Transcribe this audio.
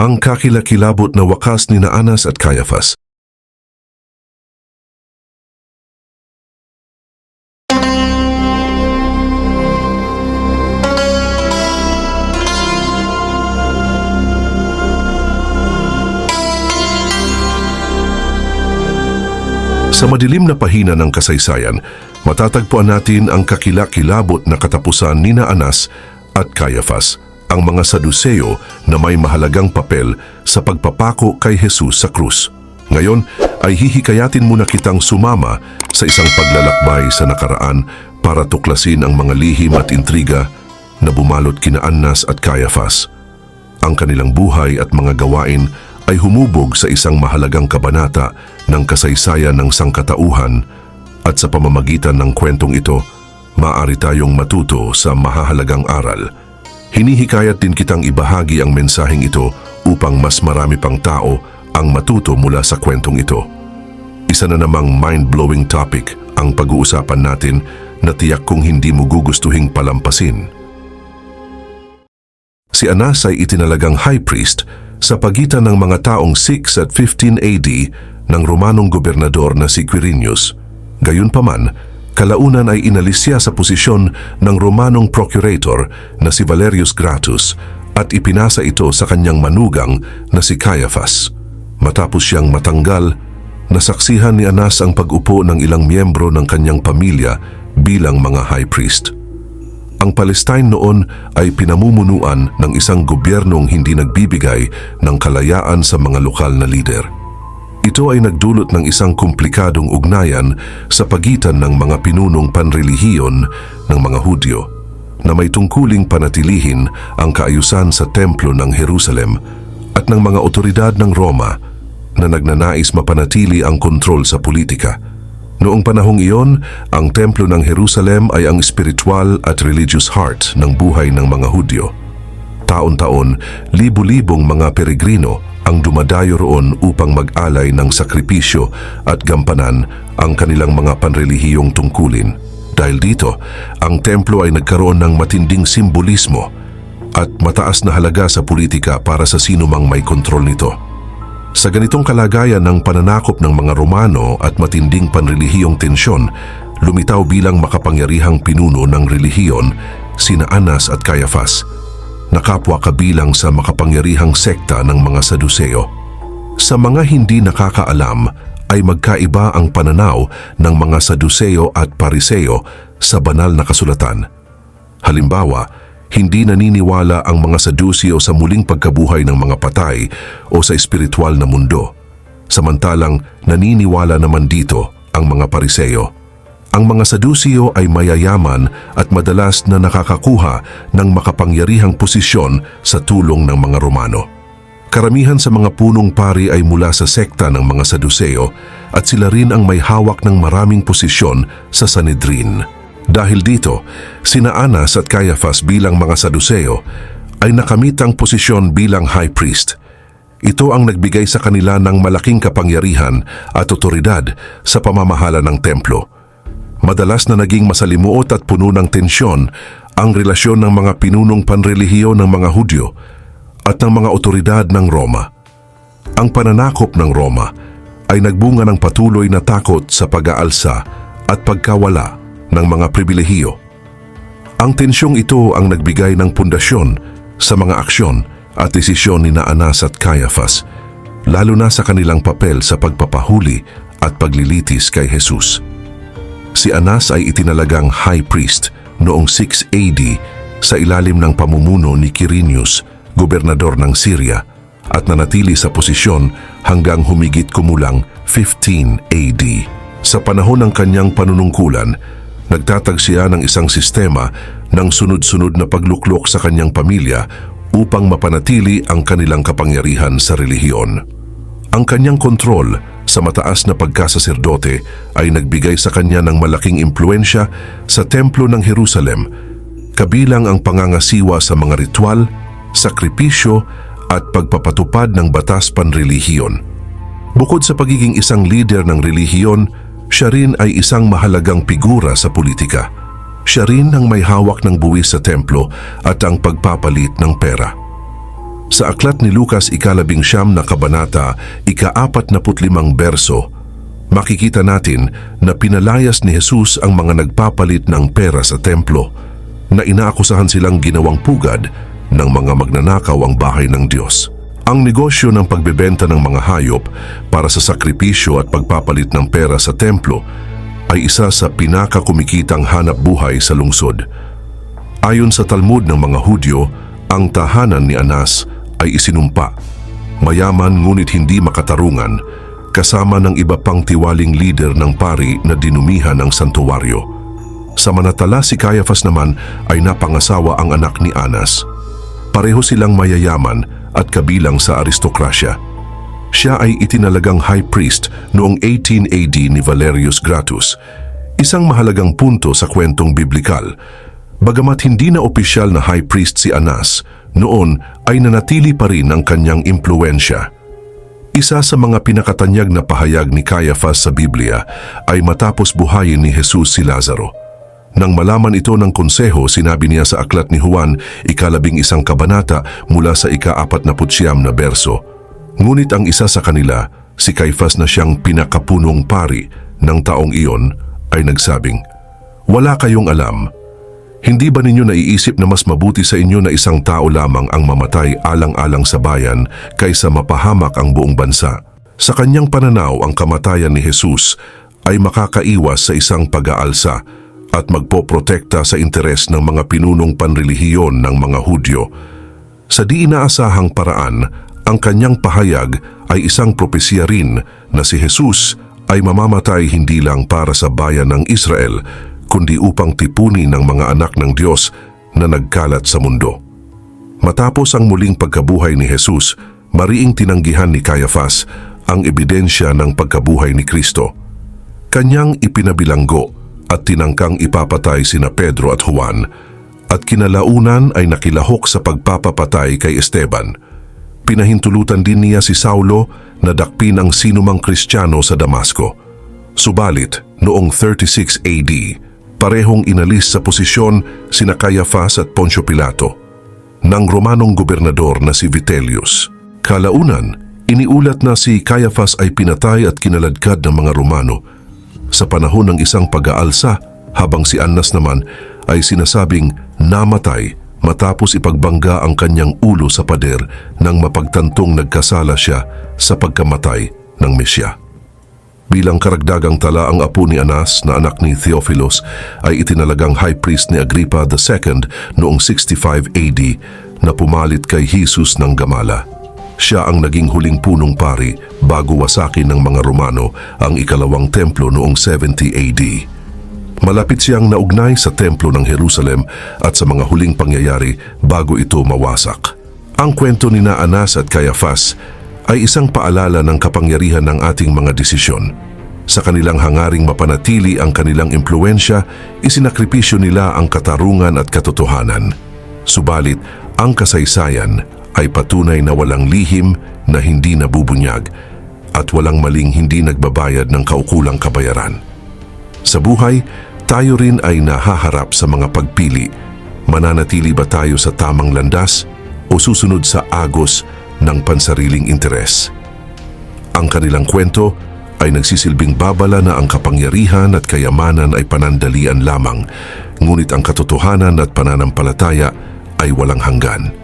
ang kakilakilabot na wakas ni na Anas at Caiaphas. Sa madilim na pahina ng kasaysayan, matatagpuan natin ang kakilakilabot na katapusan ni na Anas at Caiaphas, ang mga Saduseo na may mahalagang papel sa pagpapako kay Jesus sa krus. Ngayon ay hihikayatin muna kitang sumama sa isang paglalakbay sa nakaraan para tuklasin ang mga lihim at intriga na bumalot kina Annas at Caiaphas. Ang kanilang buhay at mga gawain ay humubog sa isang mahalagang kabanata ng kasaysayan ng sangkatauhan at sa pamamagitan ng kwentong ito, maaari tayong matuto sa mahahalagang aral. Hinihikayat din kitang ibahagi ang mensaheng ito upang mas marami pang tao ang matuto mula sa kwentong ito. Isa na namang mind-blowing topic ang pag-uusapan natin na tiyak kong hindi mo gugustuhing palampasin. Si Anas ay itinalagang high priest sa pagitan ng mga taong 6 at 15 AD ng Romanong gobernador na si Quirinius. Gayunpaman, kalaunan ay inalis siya sa posisyon ng Romanong procurator na si Valerius Gratus at ipinasa ito sa kanyang manugang na si Caiaphas. Matapos siyang matanggal, nasaksihan ni Anas ang pag-upo ng ilang miyembro ng kanyang pamilya bilang mga high priest. Ang Palestine noon ay pinamumunuan ng isang gobyernong hindi nagbibigay ng kalayaan sa mga lokal na lider. Ito ay nagdulot ng isang komplikadong ugnayan sa pagitan ng mga pinunong panrelihiyon ng mga Hudyo na may tungkuling panatilihin ang kaayusan sa templo ng Jerusalem at ng mga otoridad ng Roma na nagnanais mapanatili ang kontrol sa politika. Noong panahong iyon, ang Templo ng Jerusalem ay ang spiritual at religious heart ng buhay ng mga Hudyo. Taon-taon, libu-libong mga peregrino ang dumadayo roon upang mag-alay ng sakripisyo at gampanan ang kanilang mga panrelihiyong tungkulin. Dahil dito, ang templo ay nagkaroon ng matinding simbolismo at mataas na halaga sa politika para sa sino mang may kontrol nito. Sa ganitong kalagayan ng pananakop ng mga Romano at matinding panrelihiyong tensyon, lumitaw bilang makapangyarihang pinuno ng relihiyon sina Anas at Caiaphas, nakapwa kabilang sa makapangyarihang sekta ng mga Saduseo. Sa mga hindi nakakaalam ay magkaiba ang pananaw ng mga Saduseo at Pariseo sa banal na kasulatan. Halimbawa, hindi naniniwala ang mga Saduseo sa muling pagkabuhay ng mga patay o sa espiritual na mundo. Samantalang naniniwala naman dito ang mga Pariseo. Ang mga Saduseo ay mayayaman at madalas na nakakakuha ng makapangyarihang posisyon sa tulong ng mga Romano. Karamihan sa mga punong pari ay mula sa sekta ng mga Saduseo at sila rin ang may hawak ng maraming posisyon sa Sanedrin. Dahil dito, sina Anas at Caiaphas bilang mga Saduseo ay nakamit ang posisyon bilang high priest. Ito ang nagbigay sa kanila ng malaking kapangyarihan at otoridad sa pamamahala ng templo. Madalas na naging masalimuot at puno ng tensyon ang relasyon ng mga pinunong panrelihiyon ng mga Hudyo at ng mga otoridad ng Roma. Ang pananakop ng Roma ay nagbunga ng patuloy na takot sa pag-aalsa at pagkawala ng mga pribilehiyo. Ang tensyong ito ang nagbigay ng pundasyon sa mga aksyon at desisyon ni Anas at Caiaphas, lalo na sa kanilang papel sa pagpapahuli at paglilitis kay Jesus. Si Anas ay itinalagang high priest noong 6 AD sa ilalim ng pamumuno ni Quirinius, gobernador ng Syria, at nanatili sa posisyon hanggang humigit kumulang 15 AD. Sa panahon ng kanyang panunungkulan, nagtatag siya ng isang sistema ng sunod-sunod na pagluklok sa kanyang pamilya upang mapanatili ang kanilang kapangyarihan sa relihiyon. Ang kanyang kontrol sa mataas na pagkasaserdote ay nagbigay sa kanya ng malaking impluensya sa templo ng Jerusalem, kabilang ang pangangasiwa sa mga ritual, sakripisyo at pagpapatupad ng batas panrelihiyon. Bukod sa pagiging isang leader ng relihiyon, siya rin ay isang mahalagang figura sa politika. Siya rin ang may hawak ng buwis sa templo at ang pagpapalit ng pera. Sa aklat ni Lucas ikalabing siyam na kabanata, ikaapat na putlimang berso, makikita natin na pinalayas ni Jesus ang mga nagpapalit ng pera sa templo na inaakusahan silang ginawang pugad ng mga magnanakaw ang bahay ng Diyos. Ang negosyo ng pagbebenta ng mga hayop para sa sakripisyo at pagpapalit ng pera sa templo ay isa sa pinakakumikitang hanap buhay sa lungsod. Ayon sa Talmud ng mga Hudyo, ang tahanan ni Anas ay isinumpa. Mayaman ngunit hindi makatarungan, kasama ng iba pang tiwaling leader ng pari na dinumihan ng santuwaryo. Samanatala si Caiaphas naman ay napangasawa ang anak ni Anas. Pareho silang mayayaman at kabilang sa aristokrasya. Siya ay itinalagang high priest noong 18 AD ni Valerius Gratus, isang mahalagang punto sa kwentong biblikal. Bagamat hindi na opisyal na high priest si Anas, noon ay nanatili pa rin ang kanyang impluensya. Isa sa mga pinakatanyag na pahayag ni Caiaphas sa Biblia ay matapos buhayin ni Jesus si Lazaro. Nang malaman ito ng konseho, sinabi niya sa aklat ni Juan, ikalabing isang kabanata mula sa ika-apat na putsyam na berso. Ngunit ang isa sa kanila, si Caiaphas na siyang pinakapunong pari ng taong iyon, ay nagsabing, Wala kayong alam, hindi ba ninyo naiisip na mas mabuti sa inyo na isang tao lamang ang mamatay alang-alang sa bayan kaysa mapahamak ang buong bansa? Sa kanyang pananaw, ang kamatayan ni Jesus ay makakaiwas sa isang pag-aalsa at magpoprotekta sa interes ng mga pinunong panrelihiyon ng mga Hudyo. Sa di inaasahang paraan, ang kanyang pahayag ay isang propesya rin na si Jesus ay mamamatay hindi lang para sa bayan ng Israel, kundi upang tipunin ng mga anak ng Diyos na nagkalat sa mundo. Matapos ang muling pagkabuhay ni Jesus, mariing tinanggihan ni Caiaphas ang ebidensya ng pagkabuhay ni Kristo. Kanyang ipinabilanggo at tinangkang ipapatay sina Pedro at Juan at kinalaunan ay nakilahok sa pagpapapatay kay Esteban. Pinahintulutan din niya si Saulo na dakpin ang sinumang Kristiyano sa Damasco. Subalit, noong 36 AD, parehong inalis sa posisyon sina Caiaphas at Poncio Pilato ng Romanong gobernador na si Vitellius. Kalaunan, iniulat na si Caiaphas ay pinatay at kinaladkad ng mga Romano sa panahon ng isang pag-aalsa habang si Annas naman ay sinasabing namatay matapos ipagbangga ang kanyang ulo sa pader nang mapagtantong nagkasala siya sa pagkamatay ng Mesya. Bilang karagdagang tala ang apo ni Anas na anak ni Theophilus ay itinalagang high priest ni Agrippa II noong 65 AD na pumalit kay Jesus ng Gamala. Siya ang naging huling punong pari bago wasakin ng mga Romano ang ikalawang templo noong 70 AD. Malapit siyang naugnay sa templo ng Jerusalem at sa mga huling pangyayari bago ito mawasak. Ang kwento ni na Anas at Caiaphas ay isang paalala ng kapangyarihan ng ating mga desisyon. Sa kanilang hangaring mapanatili ang kanilang impluensya, isinakripisyo nila ang katarungan at katotohanan. Subalit, ang kasaysayan ay patunay na walang lihim na hindi nabubunyag at walang maling hindi nagbabayad ng kaukulang kabayaran. Sa buhay, tayo rin ay nahaharap sa mga pagpili. Mananatili ba tayo sa tamang landas o susunod sa agos ng pansariling interes? Ang kanilang kwento ay nagsisilbing babala na ang kapangyarihan at kayamanan ay panandalian lamang, ngunit ang katotohanan at pananampalataya ay walang hanggan.